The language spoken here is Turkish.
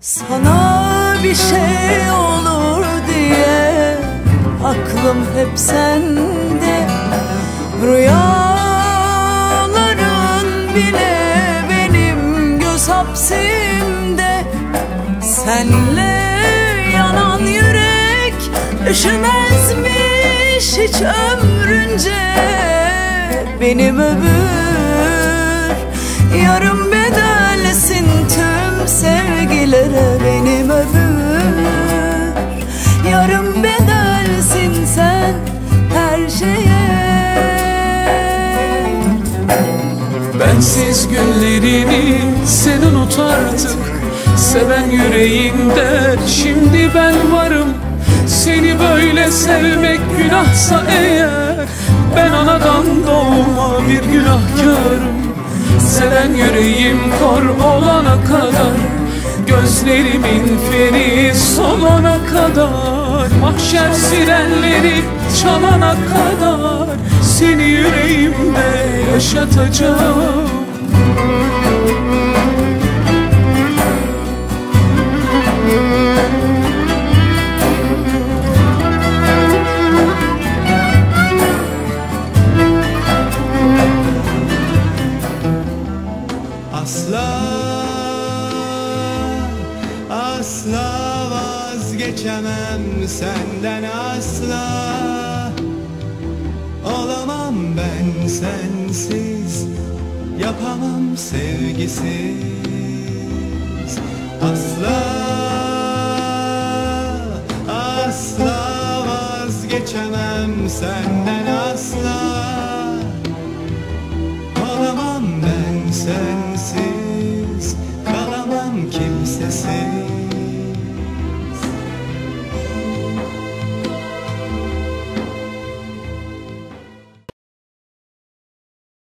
Sana bir şey olur diye Aklım hep sende. Rüyaların bile benim göz hapsimde. Senle yanan yürek Üşümezmiş hiç ömrünce. Benim öbür yarım bedelsin şeye. Bensiz günlerimi sen unut artık. Seven yüreğinde şimdi ben varım. Seni böyle sevmek günahsa eğer Ben anadan doğma bir günahkarım. Seven yüreğim kor olana kadar Gözlerimin feri solana kadar Mahşer sirenleri çalana kadar Seni yüreğimde yaşatacağım. Asla Asla vazgeçemem senden asla. Olamam ben sensiz Yapamam sevgisiz. Asla Asla vazgeçemem senden